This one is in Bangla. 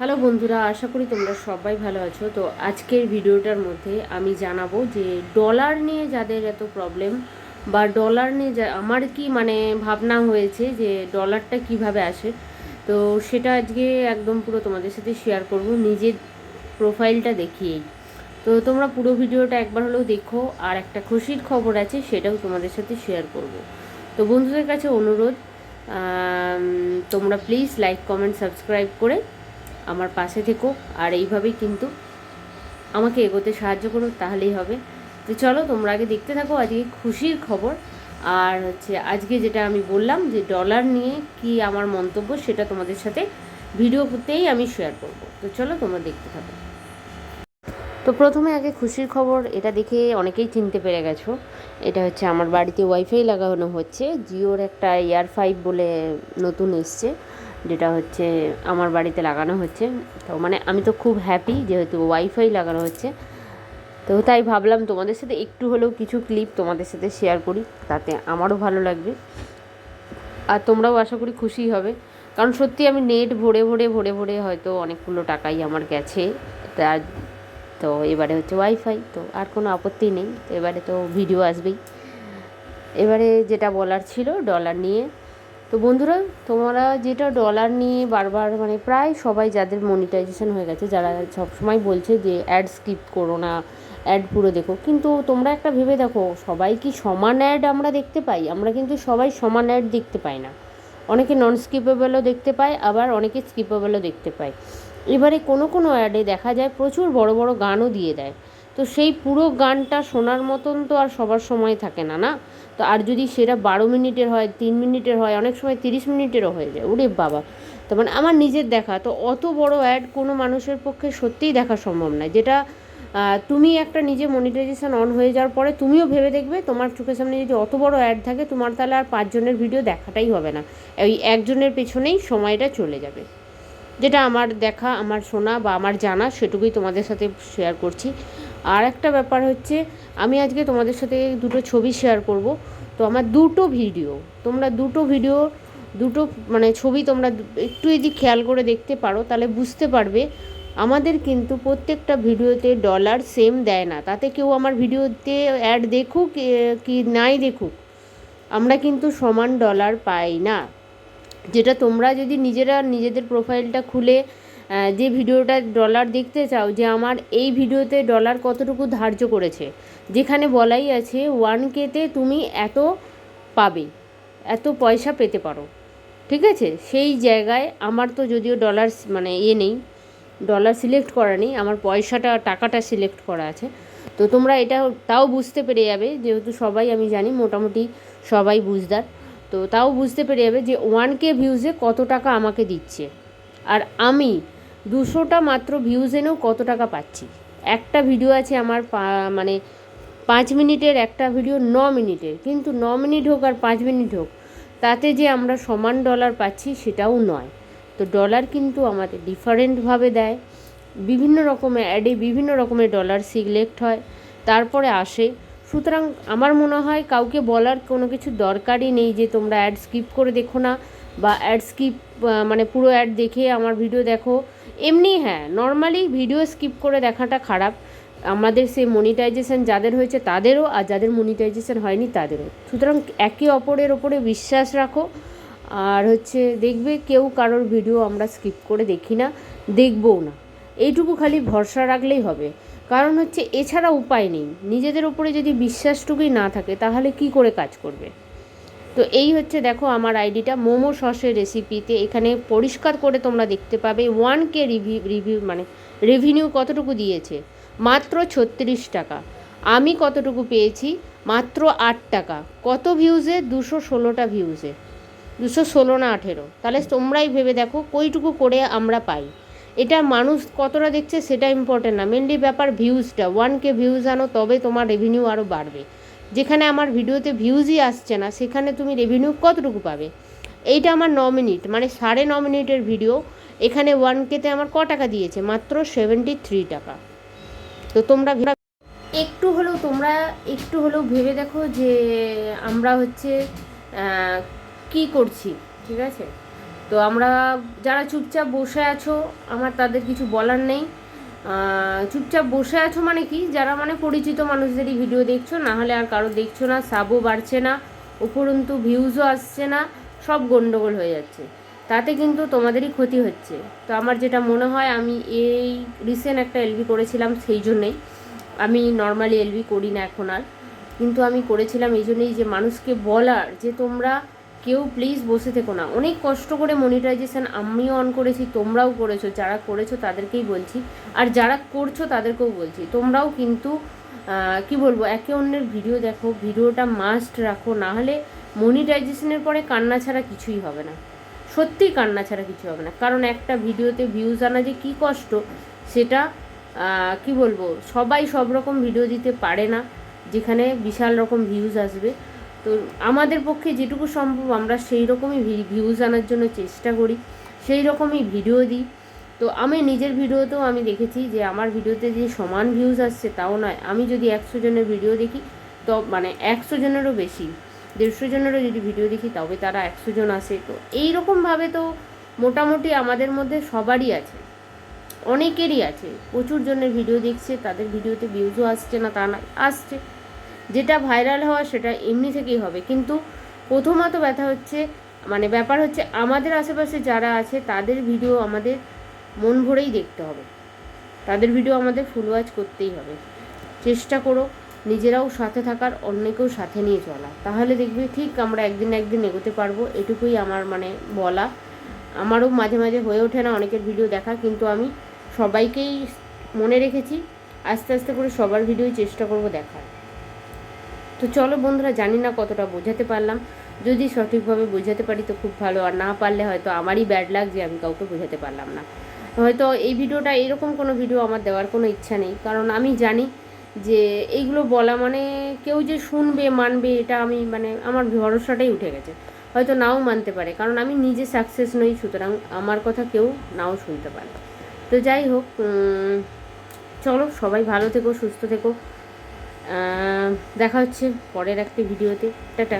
হ্যালো বন্ধুরা, আশা করি তোমরা সবাই ভালো আছো। তো আজকের ভিডিওটার মধ্যে আমি জানাব যে ডলার নিয়ে যাদের এত প্রবলেম বা ডলার নিয়ে যা আমার কি মানে ভাবনা হয়েছে যে ডলারটা কীভাবে আসে? তো সেটা আজকে একদম পুরো তোমাদের সাথে শেয়ার করব, নিজের প্রোফাইলটা দেখিয়েই। তো তোমরা পুরো ভিডিওটা একবার হলেও দেখো, আর একটা খুশির খবর আছে, সেটাও তোমাদের সাথে শেয়ার করব। তো বন্ধুদের কাছে অনুরোধ তোমরা প্লিজ লাইক কমেন্ট সাবস্ক্রাইব করে আমার পাশে থেকো, আর এইভাবেই কিন্তু আমাকে এগোতে সাহায্য করো, তাহলেই হবে। তো চলো, তোমরা আগে দেখতে থাকো, আজকে খুশির খবর। আর হচ্ছে, আজকে যেটা আমি বললাম যে ডলার নিয়ে কি আমার মন্তব্য, সেটা তোমাদের সাথে ভিডিওতেই আমি শেয়ার করব। তো চলো, তোমরা দেখতে থাকো। তো প্রথমে আগে খুশির খবর, এটা দেখে অনেকেই চিনতে পেরে গেছো। এটা হচ্ছে, আমার বাড়িতে ওয়াইফাই লাগানো হচ্ছে জিওর একটা এয়ার ফাইভ বলে নতুন এসছে। যেটা হচ্ছে আমার বাড়িতে লাগানো হচ্ছে। তো মানে আমি তো খুব হ্যাপি যেহেতু ওয়াইফাই লাগানো হচ্ছে। তো তাই ভাবলাম তোমাদের সাথে একটু হলেও কিছু ক্লিপ তোমাদের সাথে শেয়ার করি, তাতে আমারও ভালো লাগবে। আর তোমরাও আশা করি খুশি হবে। কারণ সত্যি আমি নেট ভরে ভরে ভরে ভরে হয়তো অনেকগুলো টাকাই আমার গেছে। তার তো এবারে হচ্ছে ওয়াইফাই তো আর কোনো আপত্তি নেই। এবারে তো ভিডিও আসবেই। এবারে যেটা বলার ছিল ডলার নিয়ে। তো বন্ধুরা, তোমরা যেটা ডলার নিয়ে বারবার মানে প্রায় সবাই যাদের মনিটাইজেশন হয়ে গেছে, যারা সবসময় বলছে যে অ্যাড স্কিপ করো না অ্যাড পুরো দেখো। কিন্তু তোমরা একটা ভেবে দেখো, সবাই কি সমান অ্যাড আমরা দেখতে পাই? আমরা কিন্তু সবাই সমান অ্যাড দেখতে পাই না। অনেকে নন স্কিপেবলও দেখতে পায়, আবার অনেকে স্কিপেবলও দেখতে পায়। এবারে কোনো কোনো অ্যাডে দেখা যায় প্রচুর বড় বড় গানও দিয়ে দেয়। তো সেই পুরো গানটা শোনার মতন তো আর সবার সময় থাকে না না? তো আর যদি সেটা বারো মিনিটের হয়, তিন মিনিটের হয়, অনেক সময় তিরিশ মিনিটেরও হয়ে যায়, ওরে বাবা! তো মানে আমার নিজের দেখা, তো অত বড় অ্যাড কোনো মানুষের পক্ষে সত্যিই দেখা সম্ভব নয়। যেটা তুমি একটা নিজে মনিটাইজেশন অন হয়ে যাওয়ার পরে তুমিও ভেবে দেখবে, তোমার চোখের সামনে যদি অত বড় অ্যাড থাকে, তোমার তাহলে আর পাঁচজনের ভিডিও দেখাটাই হবে না। ওই একজনের পেছনেই সময়টা চলে যাবে। যেটা আমার দেখা, আমার শোনা বা আমার জানা, সেটুকুই তোমাদের সাথে শেয়ার করছি। আর একটা ব্যাপার হচ্ছে, আমি আজকে তোমাদের সাথে দুটো ছবি শেয়ার করব। তো আমার দুটো ভিডিও তোমরা দুটো ভিডিও দুটো মানে ছবি তোমরা একটু যদি খেয়াল করে দেখতে পারো, তাহলে বুঝতে পারবে, আমাদের কিন্তু প্রত্যেকটা ভিডিওতে ডলার সেম দেয় না। তাতে কেউ আমার ভিডিওতে অ্যাড দেখুক কি নাই দেখুক, আমরা কিন্তু সমান ডলার পাই না। যেটা তোমরা যদি নিজেরা নিজেদের প্রোফাইলটা খুলে যে ভিডিওটা ডলার দেখতে চাও, যে আমার এই ভিডিওতে ডলার কতটুকু ধার্য করেছে, যেখানে বলাই আছে ওয়ান কেতে তুমি এত পাবে, এত পয়সা পেতে পারো। ঠিক আছে? সেই জায়গায় আমার তো যদিও ডলার মানে ইয়ে নেই ডলার সিলেক্ট করা নেই, আমার পয়সাটা, টাকাটা সিলেক্ট করা আছে। তো তোমরা এটা তাও বুঝতে পেরে যাবে, যেহেতু সবাই আমি জানি, মোটামুটি সবাই বুঝদার। তো তাও বুঝতে পেরে যাবে যে ওয়ান কে ভিউজে কত টাকা আমাকে দিচ্ছে। আর আমি দুশোটা মাত্র ভিউজ এনেও কত টাকা পাচ্ছি? একটা ভিডিও আছে আমার মানে পাঁচ মিনিটের, একটা ভিডিও ন মিনিটের। কিন্তু ন মিনিট হোক আর পাঁচ মিনিট হোক, তাতে যে আমরা সমান ডলার পাচ্ছি সেটাও নয়। তো ডলার কিন্তু আমাদের ডিফারেন্টভাবে দেয়। বিভিন্ন রকমের অ্যাডে বিভিন্ন রকমের ডলার সিলেক্ট হয়। তারপরে আসে। সুতরাং আমার মনে হয় কাউকে বলার কোনো কিছু দরকারই নেই যে তোমরা অ্যাড স্কিপ করে দেখো না বা অ্যাড স্কিপ মানে পুরো অ্যাড দেখে আমার ভিডিও দেখো। এমনি হ্যাঁ নর্মালি ভিডিও স্কিপ করে দেখাটা খারাপ। আমাদের সেই মনিটাইজেশন যাদের হয়েছে তাদেরও, আর যাদের মনিটাইজেশন হয়নি তাদেরও। সুতরাং একে অপরের ওপরে বিশ্বাস রাখো। আর হচ্ছে দেখবে কেউ কারোর ভিডিও আমরা স্কিপ করে দেখি না, দেখবও না। এইটুকু খালি ভরসা রাখলেই হবে। কারণ হচ্ছে এছাড়া উপায় নেই। নিজেদের ওপরে যদি বিশ্বাসটুকুই না থাকে, তাহলে কি করে কাজ করবে? তো এই হচ্ছে দেখো আমার আইডিটা মোমো সসের রেসিপিতে এখানে পরিষ্কার করে তোমরা দেখতে পাবে ওয়ান কে রিভিউ রিভিউ মানে রেভিনিউ কতটুকু দিয়েছে? মাত্র ছত্রিশ টাকা। আমি কতটুকু পেয়েছি? মাত্র আট টাকা। কত ভিউজে দুশো ষোলোটা ভিউজে দুশো ষোলো না আঠেরো। তাহলে তোমরাই ভেবে দেখো কইটুকু করে আমরা পাই। এটা মানুষ কতটা দেখছে সেটা ইম্পর্টেন্ট না। মেনলি ব্যাপার ভিউজটা ওয়ান কে ভিউজ আনো, তবে তোমার রেভিনিউ আরও বাড়বে। যেখানে আমার ভিডিওতে ভিউজই আসছে না, সেখানে তুমি রেভিনিউ কতটুকু পাবে? এইটা আমার ন মিনিট মানে সাড়ে ন মিনিটের ভিডিও এখানে ওয়ান কেতে আমার ক টাকা দিয়েছে? মাত্র সেভেন্টি থ্রি টাকা। তো তোমরা একটু হলেও তোমরা একটু হলেও ভেবে দেখো যে আমরা হচ্ছে কি করছি, ঠিক আছে? তো আমরা যারা চুপচাপ বসে আছো, আমার তাদের কিছু বলার নেই। চুপচাপ বসে আছো মানে কি? যারা মানে পরিচিত মানুষদেরই ভিডিও দেখছ, না হলে আর কারও দেখছ না সাবও বাড়ছে না, উপরন্তু ভিউজও আসছে না, সব গন্ডগোল হয়ে যাচ্ছে। তাতে কিন্তু তোমাদেরই ক্ষতি হচ্ছে। তো আমার যেটা মনে হয়, আমি এই রিসেন্ট একটা এলবি করেছিলাম, সেই জন্যেই। আমি নর্মালি এলবি করি না এখন আর। কিন্তু আমি করেছিলাম এই জন্যই যে মানুষকে বলার, যে তোমরা কেউ প্লিজ বসে থেকো না। অনেক কষ্ট করে মনিটাইজেশন আমিও অন করেছি, তোমরাও করেছ, যারা করেছ তাদেরকেই বলছি। আর যারা করছ তাদেরকেও বলছি। তোমরাও কিন্তু কি বলব, একে অন্যের ভিডিও দেখো ভিডিওটা মাস্ট রাখো না হলে মনিটাইজেশনের পরে কান্না ছাড়া কিছুই হবে না। সত্যিই কান্না ছাড়া কিছু হবে না। কারণ একটা ভিডিওতে ভিউজ আনা যে কী কষ্ট, সেটা কি বলব, সবাই সব রকম ভিডিও দিতে পারে না, যেখানে বিশাল রকম ভিউজ আসবে। তো আমাদের পক্ষে যেটুকু সম্ভব, আমরা সেই রকমই ভিউজ আনার জন্য চেষ্টা করি, সেই রকমই ভিডিও দিই। তো আমি নিজের ভিডিওতেও আমি দেখেছি যে, আমার ভিডিওতে যে সমান ভিউজ আসছে তাও নয়। আমি যদি একশো জনের ভিডিও দেখি, তো মানে একশো জনেরও বেশি, দেড়শো জনেরও যদি ভিডিও দেখি, তবে তারা একশো জন আসে। তো এই রকমভাবে তো মোটামুটি আমাদের মধ্যে সবারই আছে। অনেকেরই আছে। প্রচুর জনের ভিডিও দেখছে, তাদের ভিডিওতে ভিউজও আসছে না, তা না, আসছে। যেটা ভাইরাল হওয়া সেটা এমনি থেকেই হবে। কিন্তু প্রথমত ব্যথা হচ্ছে মানে ব্যাপার হচ্ছে আমাদের আশেপাশে যারা আছে তাদের ভিডিও আমাদের মন ভরেই দেখতে হবে। তাদের ভিডিও আমাদের ফুল ওয়াচ করতেই হবে। চেষ্টা করো নিজেরাও সাথে থাকার, অন্যকেও সাথে নিয়ে চলা। তাহলে দেখবে ঠিক আমরা একদিন একদিন এগোতে পারব, এটুকুই আমার মানে বলা। আমারও মাঝে মাঝে হয়ে ওঠে না অনেকের ভিডিও দেখা, কিন্তু আমি সবাইকেই মনে রেখেছি, আস্তে আস্তে করে সবার ভিডিওই চেষ্টা করব দেখার। তো চলো বন্ধুরা, জানি না কতটা বোঝাতে পারলাম। যদি সঠিকভাবে বোঝাতে পারি তো খুব ভালো, আর না পারলে হয়তো আমারই ব্যাড লাগ যে আমি কাউকে বোঝাতে পারলাম না। হয়তো এই ভিডিওটা এরকম কোনো ভিডিও আমার দেওয়ার কোনো ইচ্ছা নেই, কারণ আমি জানি যে এইগুলো বলা মানে কেউ যে শুনবে, মানবে, এটা আমি মানে আমার ভরসাটাই উঠে গেছে। হয়তো নাও মানতে পারে, কারণ আমি নিজে সাকসেস নই, সুতরাং আমার কথা কেউ নাও শুনতে পারে। তো যাই হোক চলো সবাই ভালো থেকো, সুস্থ থেকো। দেখা হচ্ছে পরের একটা ভিডিওতে। টাটা।